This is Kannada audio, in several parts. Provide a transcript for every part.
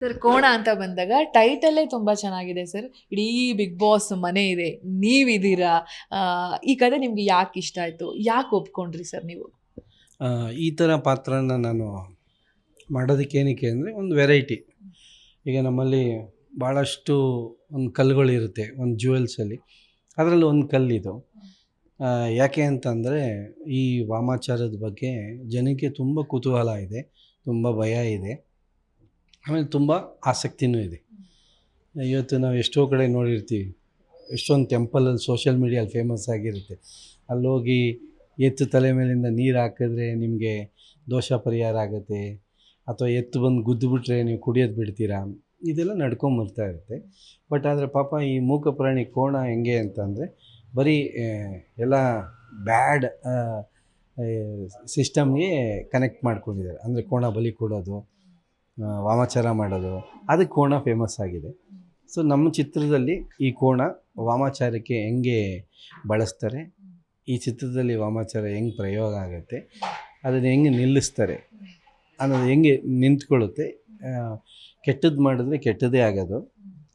ಸರ್ ಕೋಣ ಅಂತ ಬಂದಾಗ ಟೈಟಲ್ಲೇ ತುಂಬ ಚೆನ್ನಾಗಿದೆ ಸರ್ ಇಡೀ ಬಿಗ್ ಬಾಸ್ ಮನೆ ಇದೆ. ನೀವಿದ್ದೀರಾ? ಈ ಕತೆ ನಿಮ್ಗೆ ಯಾಕೆ ಇಷ್ಟ ಆಯಿತು? ಯಾಕೆ ಒಪ್ಕೊಂಡ್ರಿ ಸರ್ ನೀವು? ಈ ಥರ ಪಾತ್ರನ ನಾನು ಮಾಡೋದಕ್ಕೆ ಏನಕ್ಕೆ ಅಂದರೆ ಒಂದು ವೆರೈಟಿ ಈಗ ನಮ್ಮಲ್ಲಿ ಭಾಳಷ್ಟು ಒಂದು ಕಲ್ಲುಗಳಿರುತ್ತೆ ಒಂದು ಜ್ಯುವೆಲ್ಸಲ್ಲಿ ಅದರಲ್ಲಿ ಒಂದು ಕಲ್ಲಿದು. ಯಾಕೆ ಅಂತಂದರೆ ಈ ವಾಮಾಚಾರದ ಬಗ್ಗೆ ಜನಕ್ಕೆ ತುಂಬ ಕುತೂಹಲ ಇದೆ, ತುಂಬ ಭಯ ಇದೆ. ಆಮೇಲೆ ತುಂಬ ಆಸಕ್ತಿನೂ ಇದೆ. ಇವತ್ತು ನಾವು ಎಷ್ಟೋ ಕಡೆ ನೋಡಿರ್ತೀವಿ, ಎಷ್ಟೊಂದು ಟೆಂಪಲಲ್ಲಿ ಸೋಷಿಯಲ್ ಮೀಡಿಯಲ್ಲಿ ಫೇಮಸ್ ಆಗಿರುತ್ತೆ. ಅಲ್ಲೋಗಿ ಎತ್ತು ತಲೆ ಮೇಲಿಂದ ನೀರು ಹಾಕಿದ್ರೆ ನಿಮಗೆ ದೋಷ ಪರಿಹಾರ ಆಗುತ್ತೆ, ಅಥವಾ ಎತ್ತು ಬಂದು ಗುದ್ದುಬಿಟ್ರೆ ನೀವು ಕುಡಿಯೋದು ಬಿಡ್ತೀರಾ? ಇದೆಲ್ಲ ನಡ್ಕೊಂಬರ್ತಾ ಇರುತ್ತೆ. ಬಟ್ ಆದರೆ ಪಾಪ ಈ ಮೂಕ ಪ್ರಾಣಿ ಕೋಣ ಹೆಂಗೆ ಅಂತಂದರೆ ಬರೀ ಎಲ್ಲ ಬ್ಯಾಡ್ ಸಿಸ್ಟಮ್ಗೆ ಕನೆಕ್ಟ್ ಮಾಡ್ಕೊಂಡಿದ್ದಾರೆ. ಅಂದರೆ ಕೋಣ ಬಲಿ ಕೊಡೋದು ವಾಮಾಚಾರ ಮಾಡೋದು ಅದಕ್ಕೆ ಕೋಣ ಫೇಮಸ್ ಆಗಿದೆ. ಸೊ ನಮ್ಮ ಚಿತ್ರದಲ್ಲಿ ಈ ಕೋಣ ವಾಮಾಚಾರಕ್ಕೆ ಹೆಂಗೆ ಬಳಸ್ತಾರೆ? ಈ ಚಿತ್ರದಲ್ಲಿ ವಾಮಾಚಾರ ಹೆಂಗೆ ಪ್ರಯೋಗ ಆಗುತ್ತೆ? ಅದನ್ನು ಹೆಂಗೆ ನಿಲ್ಲಿಸ್ತಾರೆ? ಅನ್ನೋದು ಹೆಂಗೆ ನಿಂತ್ಕೊಳ್ಳುತ್ತೆ? ಕೆಟ್ಟದ್ದು ಮಾಡಿದ್ರೆ ಕೆಟ್ಟದ್ದೇ ಆಗೋದು.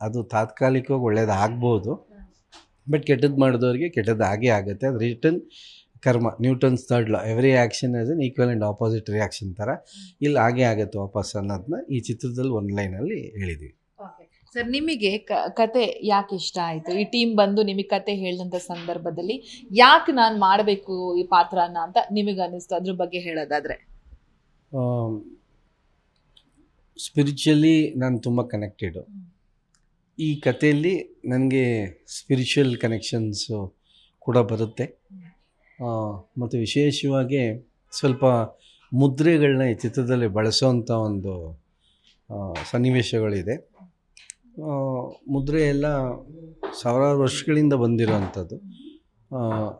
ಅದು ತಾತ್ಕಾಲಿಕವಾಗಿ ಒಳ್ಳೇದು ಆಗ್ಬೋದು ಬಟ್ ಕೆಟ್ಟದ್ದು ಮಾಡಿದವ್ರಿಗೆ ಕೆಟ್ಟದ್ದು ಆಗೇ ಆಗುತ್ತೆ. ಅದು return karma Newton's third law every action has an equal and opposite reaction ಥರ. ಇಲ್ಲಿ ಹಾಗೆ ಆಗುತ್ತೆ ವಾಪಸ್ ಅನ್ನೋದನ್ನ ಈ ಚಿತ್ರದಲ್ಲಿ ಒಂದು ಲೈನಲ್ಲಿ ಹೇಳಿದ್ವಿ. ಸರ್ ನಿಮಗೆ ಕ- ಕತೆ ಯಾಕೆ ಇಷ್ಟ ಆಯಿತು? ಈ ಟೀಮ್ ಬಂದು ನಿಮಗೆ ಕತೆ ಹೇಳಿದಂಥ ಸಂದರ್ಭದಲ್ಲಿ ಯಾಕೆ ನಾನು ಮಾಡಬೇಕು ಈ ಪಾತ್ರನ ಅಂತ ನಿಮಗೆ ಅನ್ನಿಸ್ತು? ಅದ್ರ ಬಗ್ಗೆ ಹೇಳೋದಾದರೆ. ಸ್ಪಿರಿಚುವಲಿ ನಾನು ತುಂಬ ಕನೆಕ್ಟೆಡು ಈ ಕಥೆಯಲ್ಲಿ ನನಗೆ ಸ್ಪಿರಿಚುವಲ್ ಕನೆಕ್ಷನ್ಸು ಕೂಡ ಬರುತ್ತೆ. ಮತ್ತು ವಿಶೇಷವಾಗಿ ಸ್ವಲ್ಪ ಮುದ್ರೆಗಳನ್ನ ಈ ಚಿತ್ರದಲ್ಲಿ ಬಳಸೋವಂಥ ಒಂದು ಸನ್ನಿವೇಶಗಳಿದೆ. ಮುದ್ರೆ ಎಲ್ಲ ಸಾವಿರಾರು ವರ್ಷಗಳಿಂದ ಬಂದಿರೋವಂಥದ್ದು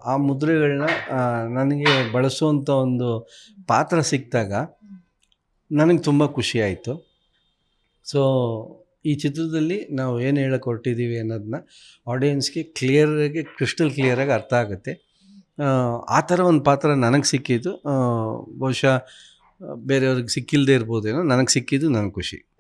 ಆ, ಮುದ್ರೆಗಳನ್ನ ನನಗೆ ಬಳಸುವಂಥ ಒಂದು ಪಾತ್ರ ಸಿಕ್ಕಿದಾಗ ನನಗೆ ತುಂಬ ಖುಷಿ ಆಯಿತು. ಸೊ ಈ ಚಿತ್ರದಲ್ಲಿ ನಾವು ಏನು ಹೇಳಕ್ಕೆ ಹೊರಟಿದ್ದೀವಿ ಅನ್ನೋದನ್ನ ಆಡಿಯನ್ಸ್ಗೆ ಕ್ಲಿಯರಾಗಿ ಕ್ರಿಸ್ಟಲ್ ಕ್ಲಿಯರಾಗಿ ಅರ್ಥ ಆಗುತ್ತೆ. ಆ, ಥರ ಒಂದು ಪಾತ್ರ ನನಗೆ ಸಿಕ್ಕಿದ್ದು. ಬಹುಶಃ ಬೇರೆಯವ್ರಿಗೆ ಸಿಕ್ಕಿಲ್ಲದೆ ಇರ್ಬೋದೇನೋ ನನಗೆ ಸಿಕ್ಕಿದ್ದು ನನಗೆ ಖುಷಿ.